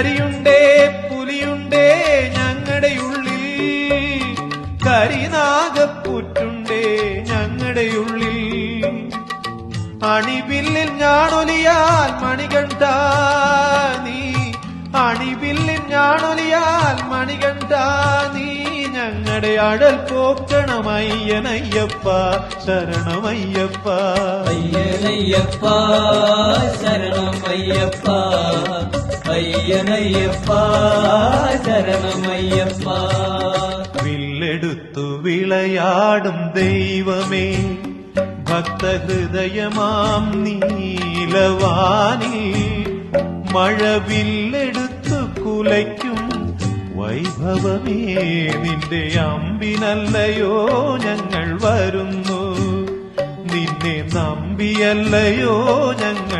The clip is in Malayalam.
നരിയുണ്ടേ പുലിയുണ്ടേ ഞങ്ങളുടെ ഉള്ളിൽ. കരിനാഗപ്പൂറ്റുണ്ടേ ഞങ്ങളുടെ ഉള്ളിൽ. അണിബില്ലിൽ ഞാണൊലിയാൽ മണികണ്ഠ നീ അണിബില്ലിൽ ഞാണൊലിയാൽ മണികണ്ഠ നീ ഞങ്ങളുടെ അടൽ പോക്കണമയ്യനയ്യപ്പ ശരണമയ്യപ്പ. അയ്യനയ്യപ്പ ശരണം അയ്യപ്പ അയ്യനയ്യപ്പ ശരണം വില്ലെടുത്തു വിളയാടും ദൈവമേ. ഭക്തഹൃദയമാം നീലവാനിൽ മഴവില്ലെടുത്തു കുലയ്ക്കും വൈഭവമേ. നിന്റെ അമ്പിനല്ലയോ ഞങ്ങൾ വരുന്നു. നിന്നെ നമ്പിയല്ലയോ ഞങ്ങൾ